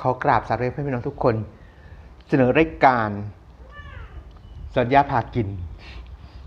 ขอกราบสาธุเพื่อนพี่น้องทุกคน เสนอรายการสัญญาพากิน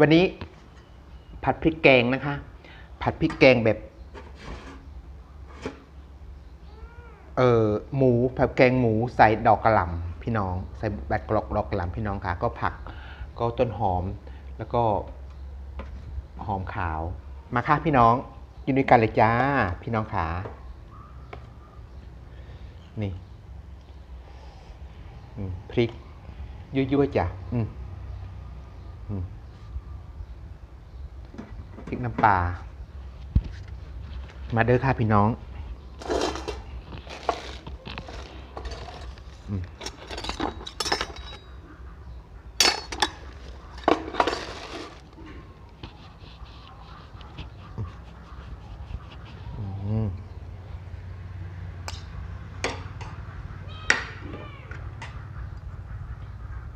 วันนี้ผัดพริกแกงนะคะ ผัดพริกแกงแบบเออหมูผัดแกงหมูใส่ดอกกระหล่ำพี่น้อง ใส่แบดกรอกดอกกระหล่ำพี่น้องค่ะ ก็ผักก็ต้นหอมแล้วก็หอมขาวมาค่ะพี่น้องอยู่ด้วยกันเลยจ้าพี่น้องขานี่ พริกยั่วๆจ้ะอืมอืมพริกน้ำปลามาเด้อค่ะพี่น้อง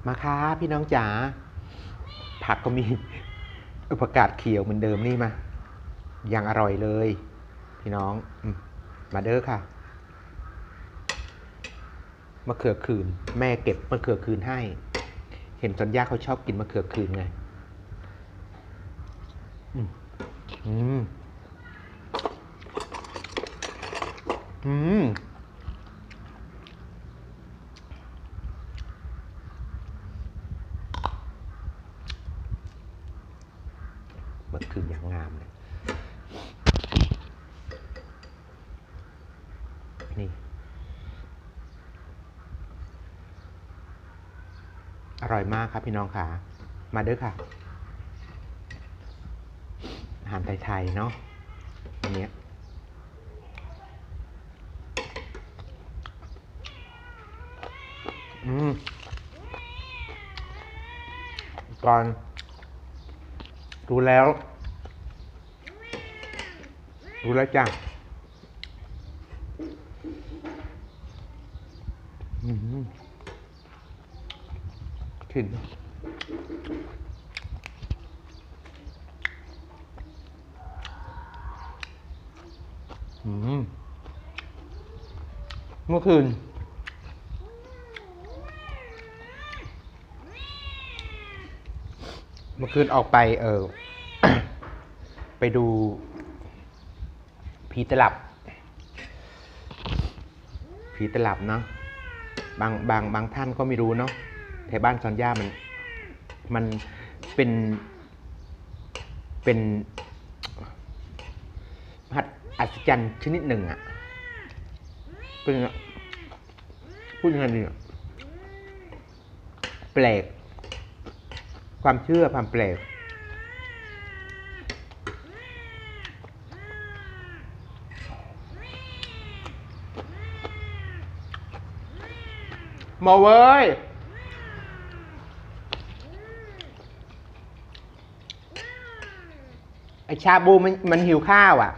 มาค่ะพี่น้องจ๋าผักก็มีอุปกาศเขียวเหมือนเดิมนี่มายังอร่อยเลย พี่น้องมาเด้อค่ะมะเขือคืน แม่เก็บมะเขือคืนให้ เห็นจนย่าเขาชอบกินมะเขือคืนไงอืมอืมอืม เมื่ออย่างงามเลยนี่ อร่อยมากครับพี่น้องค่ะมาเด้อค่ะ อาหารไทยๆเนาะอันเนี้ยอืมก่อนดูแล้ว ดูแล้วจ้ะอืมกลิ่นเมื่อคืน เมื่อคืนออกไป เออ ไปดู ผีตลับ ผีตลับเนาะบางบางบางท่านก็ไม่รู้เนาะแถวบ้านซอนย่ามัน มันเป็นเป็นหัดอัศจรรย์ชนิดหนึ่งอะเป็นไงพูดยังไงดีอะแปลก ความเชื่อความแปลก หมอเว้ย ไอชาบูมันมันหิวข้าวอะ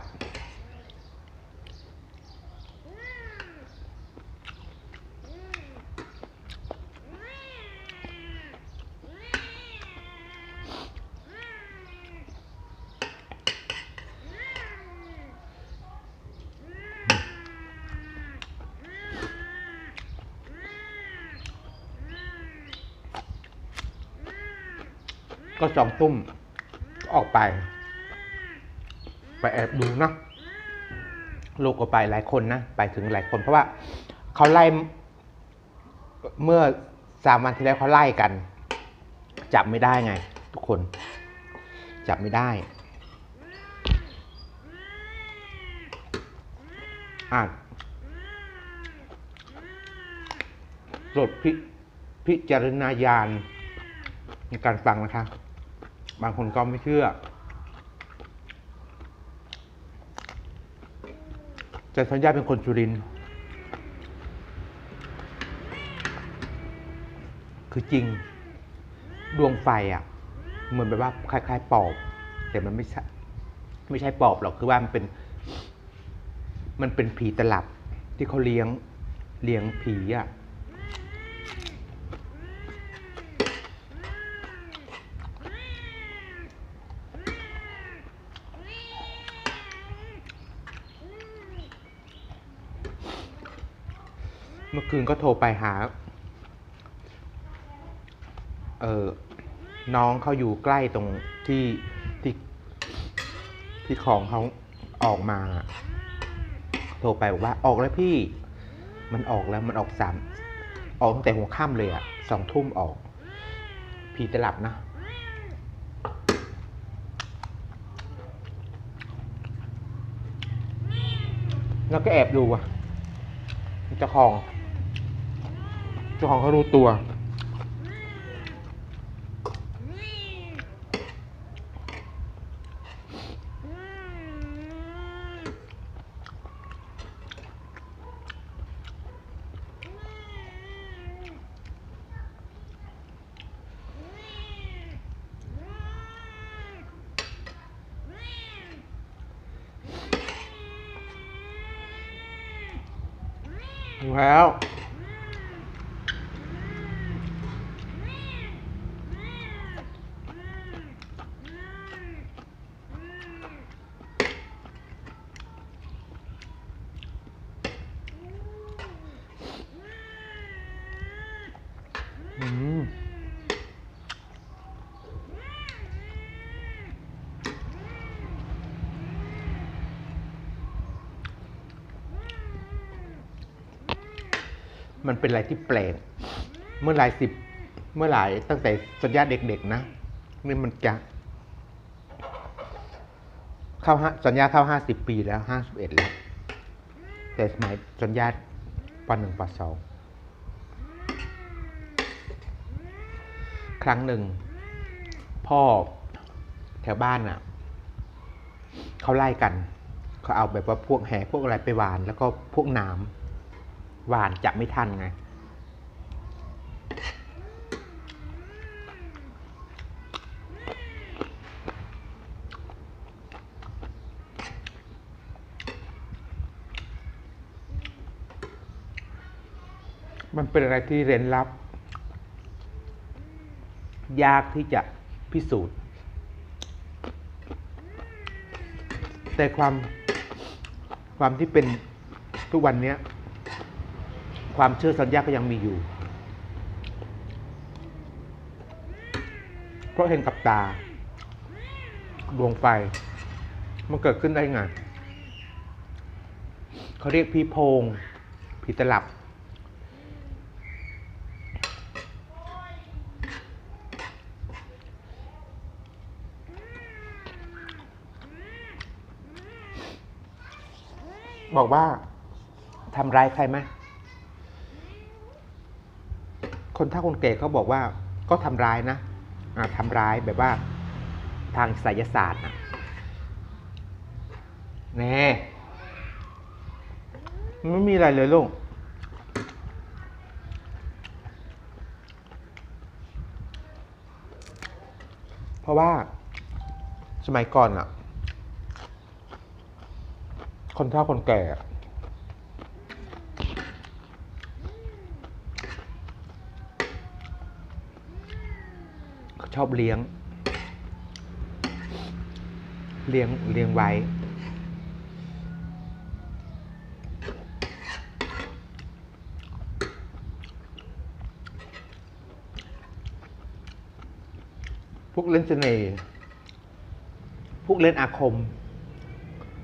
ก็สองตุ้มออกไป ไปแอบดูเนาะลูกก็ไปหลายคนนะ ไปถึงหลายคน เพราะว่าเขาไล่เมื่อสามวันที่แล้วเขาไล่กัน จับไม่ได้ไง ทุกคน จับไม่ได้ อ่านโปรดพิพจารณาญาณในการฟังนะคะ บางคนก็ไม่เชื่อ แต่สัญญาเป็นคนจุริน คือจริง ดวงไฟอะ เหมือนแบบว่าคล้ายๆ ปอบ แต่มันไม่ใช่ไม่ใช่ปอบหรอก คือว่ามันเป็น มันเป็นผีตลับที่เขาเลี้ยงเลี้ยงผีอะ เมื่อ คืนก็โทรไปหา เออน้องเขาอยู่ใกล้ตรงที่ที่ที่ของเขาออกมาโทรไปบอกว่าออกแล้วพี่ มันออกแล้วมันออกสามออกตั้งแต่หัวค่ำเลยอะสองทุ่มออก พี่จะหลับนะ แล้วก็แอบดูอะเจ้าของ จ้าของเขารู้ตัว แล้ว อืมมันเป็นอะไรที่แปลก เมื่อหลายสิบ เมื่อหลายตั้งแต่สัญญาเด็กๆนะ นี่มันจะ เข้าห้าสัญญาเข้าห้าสิบปีแล้วห้าสิบเอ็ดแล้ว แต่สมัยสัญญาปหนึ่งปสอง ครั้งหนึ่ง พ่อแถวบ้านอะเขาไล่กันเขาเอาแบบว่าพวกแห่พวกอะไรไปหวาน แล้วก็พวกน้ำหวานจับไม่ทันไงมันเป็นอะไรที่เร้นลับ ยากที่จะพิสูจน์ แต่ความความที่เป็นทุกวันนี้ความเชื่อสัญญาก็ยังมีอยู่ เพราะเห็นกับตาดวงไฟ มันเกิดขึ้นได้ไงเขาเรียกพีโพงผีตลับ บอกว่าทำร้ายใครไหมคนถ้าคนแก่เขาบอกว่าก็ทำร้ายนะอ่าทำร้ายแบบว่าทางไสยศาสตร์นะแน่ไม่มีอะไรเลยลูกเพราะว่าสมัยก่อนอะ คนเฒ่าคนแก่เขาชอบเลี้ยง เลี้ยงเลี้ยงไว้ พวกเล่นเสน่ห์พวกเล่นอาคม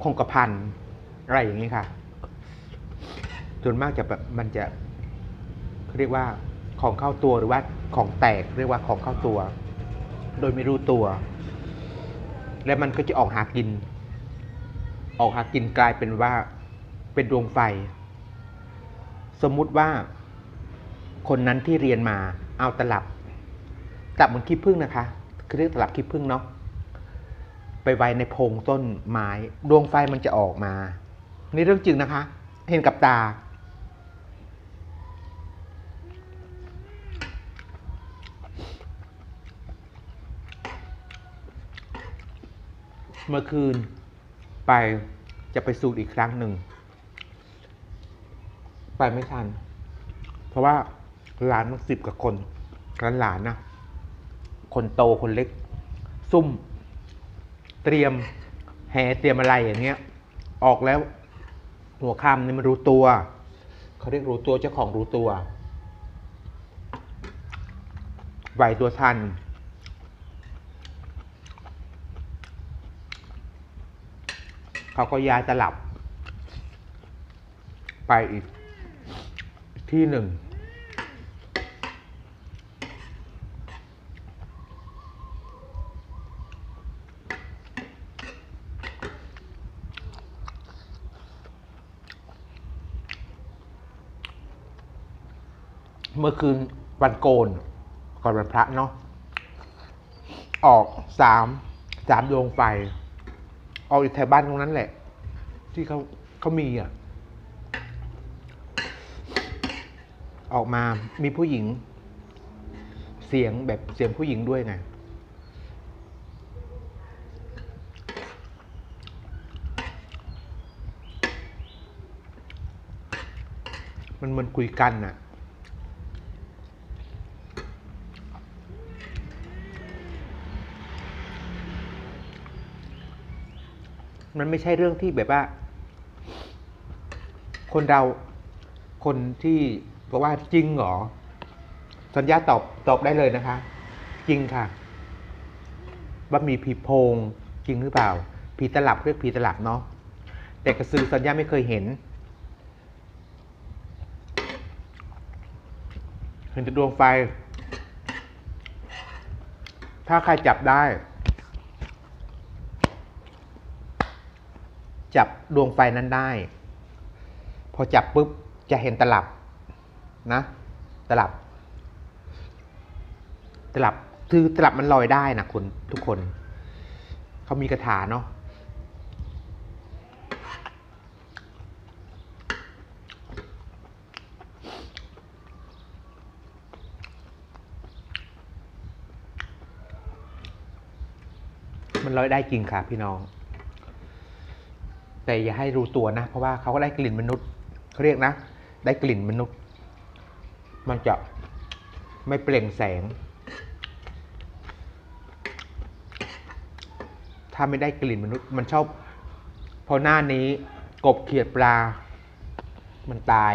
คงกระพัน อะไรอย่างนี้ค่ะส่วนมากจะแบบมันจะเรียกว่าของเข้าตัวหรือว่าของแตกเรียกว่าของเข้าตัว โดยไม่รู้ตัว และมันก็จะออกหากิน ออกหากินกลายเป็นว่าเป็นดวงไฟ สมมุติว่าคนนั้นที่เรียนมาเอาตลับตลับเหมือนขี้ผึ้งนะคะ คือเรียกตลับขี้ผึ้งเนาะไปไว้ในโพงต้นไม้ ดวงไฟมันจะออกมา นี่เรื่องจริงนะคะ เห็นกับตา เมื่อคืนไปจะไปสูตรอีกครั้งหนึ่ง ไปไม่ทัน เพราะว่าหลานมันสิบกับคนร้านหลานนะ คนโตคนเล็ก ซุ่ม เตรียมแห่เตรียมอะไรอย่างเงี้ย ออกแล้ว หัวค่ำนี่มันรู้ตัวเขาเรียกรู้ตัวเจ้าของรู้ตัวไหวตัวทัน เขาก็ย้ายตลับ ไปอีกที่หนึ่ง เมื่อคืนวันโกน ก่อนวันพระเนาะออกสามสามดวงไฟออกอีกแถวบ้านตรงนั้นแหละ ที่เขาเขามีอะ ออกมามีผู้หญิง เสียงแบบเสียงผู้หญิงด้วยไงมันมันคุยกันน่ะ มันไม่ใช่เรื่องที่แบบว่า คนเราคนที่บอกว่าจริงเหรอสัญญาตอบตอบได้เลยนะคะ จริงค่ะว่ามีผีโพงจริงหรือเปล่าผีตลับเรียกผีตลับเนาะแต่กระสือสัญญาไม่เคยเห็น เห็นแต่ดวงไฟ ถ้าใครจับได้ จับดวงไฟนั้นได้ พอจับปุ๊บจะเห็นตลับนะ ตลับ ตลับคือตลับมันลอยได้นะคุณทุกคน เขามีคาถาเนาะมันลอยได้จริงค่ะพี่น้อง แต่อย่าให้รู้ตัวนะ เพราะว่าเขาก็ได้กลิ่นมนุษย์เขาเรียกนะ ได้กลิ่นมนุษย์ มันจะไม่เปล่งแสง ถ้าไม่ได้กลิ่นมนุษย์ มันชอบพอหน้านี้กบเขียดปลา มันตาย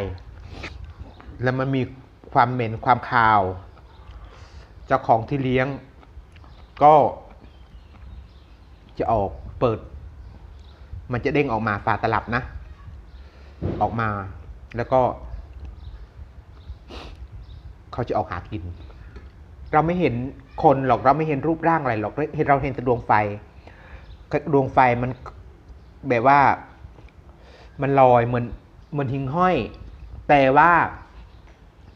แล้วมันมีความเหม็นความคาว เจ้าของที่เลี้ยง ก็จะออกเปิด มันจะเด้งออกมาฝาตลับนะ ออกมาแล้วก็ เขาจะออกหากิน เราไม่เห็นคนหรอกเราไม่เห็นรูปร่างอะไรหรอกเห็นเราเห็นแต่ดวงไฟดวงไฟมันแบบว่า มันลอยเหมือนเหมือนหิงห้อย แต่ว่า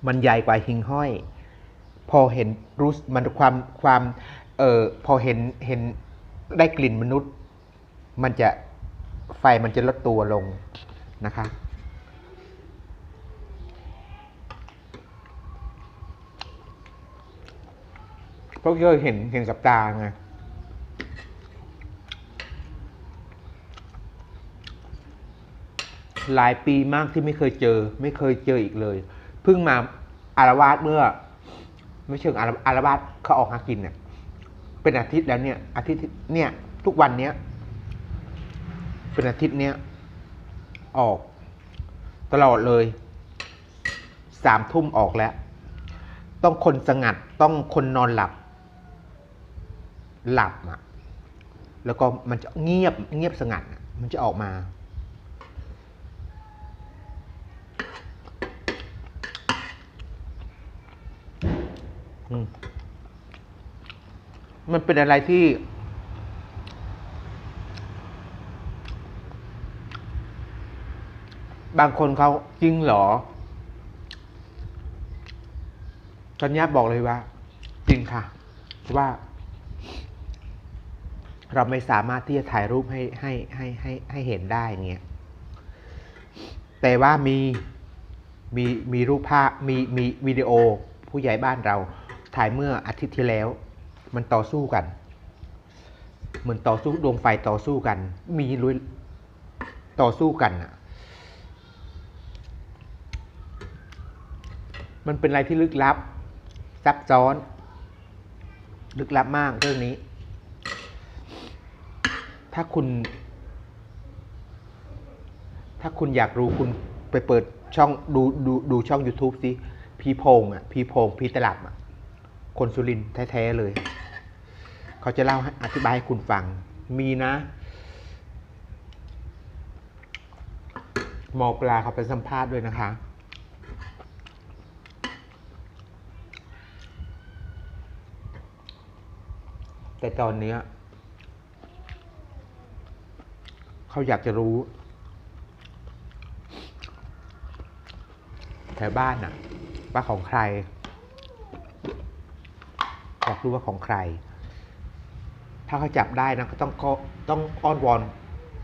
มันใหญ่กว่าหิงห้อย พอเห็นรู้สึกมันความความ เออพอเห็นเห็นได้กลิ่นมนุษย์ มันจะ ไฟมันจะลดตัวลงนะคะเพราะเคยเห็นเห็นกับตาไงหลายปีมากที่ไม่เคยเจอ ไม่เคยเจออีกเลย เพิ่งมาอารวาสเมื่อ ไม่เชิงอารวาสเขาออกหากินเนี่ยเป็นอาทิตย์แล้วเนี่ย อาทิตย์เนี่ย ทุกวันเนี้ย เป็นอาทิตย์เนี้ย ออก ตลอดเลยสามทุ่มออกแล้ว ต้องคนสงัดต้องคนนอนหลับ หลับอะแล้วก็มันจะเงียบเงียบสงัด มันจะออกมา อืมมันเป็นอะไรที่ บางคนเขาจริงเหรอสัญญาบอกเลยว่า จริงค่ะว่า เราไม่สามารถที่จะถ่ายรูปให้ให้ให้ให้ให้เห็นได้เงี้ยแต่ว่ามีมีมีรูปภาพมีมีวิดีโอผู้ใหญ่บ้านเรา ถ่ายเมื่ออาทิตย์ที่แล้ว มันต่อสู้กัน เหมือนต่อสู้ดวงไฟต่อสู้กัน มีลุยต่อสู้กันอะ มันเป็นอะไรที่ลึกลับ ซับซ้อน ลึกลับมากเรื่องนี้ ถ้าคุณ ถ้าคุณอยากรู้คุณไปเปิดช่องดูดูดูช่อง YouTube สิพี่พงอะพี่พงพี่ตลับอะ คนสุรินแท้ๆเลย เขาจะเล่าอธิบายให้คุณฟัง มีนะหมอปลาเขาไปสัมภาษณ์ด้วยนะคะ แต่ตอนเนี้ยเขาอยากจะรู้ แถวบ้านน่ะว่าของใครอยากรู้ว่าของใคร ถ้าเขาจับได้นะก็ต้องก็ต้องอ้อนวอน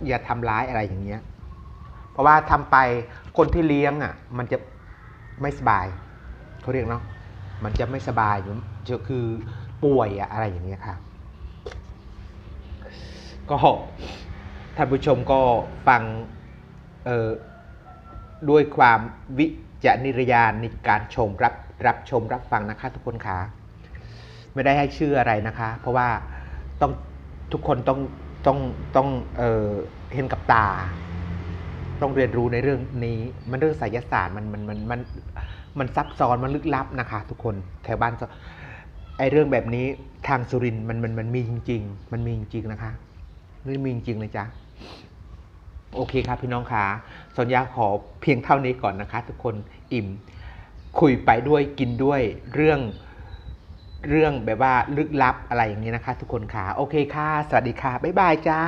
อย่าทำร้ายอะไรอย่างเงี้ย เพราะว่าทำไปคนที่เลี้ยงอะ มันจะไม่สบายเขาเรียกเนาะมันจะไม่สบายจะคือป่วยอะอะไรอย่างเงี้ยค่ะ ก็ท่านผู้ชมก็ฟังด้วยความวิจารณญาณในการชมรับรับชมรับฟังนะคะทุกคนค่ะไม่ได้ให้ชื่ออะไรนะคะ เพราะว่าต้องทุกคนต้องต้องต้องเออเห็นกับตา ต้องเรียนรู้ในเรื่องนี้ มันเรื่องไสยศาสตร์มันมันมันมันมันซับซ้อนมันลึกลับนะคะ ทุกคนแถวบ้านไอเรื่องแบบนี้ทางสุรินมันมันมันมีจริง ๆ มันมีจริงๆนะคะ นี่มีจริงเลยจ้ะโอเคครับพี่น้องคะสัญญาขอเพียงเท่านี้ก่อนนะคะ ทุกคนอิ่ม คุยไปด้วยกินด้วยเรื่องเรื่องแบบว่าลึกลับอะไรอย่างนี้นะคะ ทุกคนค่ะ โอเคค่ะ สวัสดีค่ะ บ๊ายบายจ้า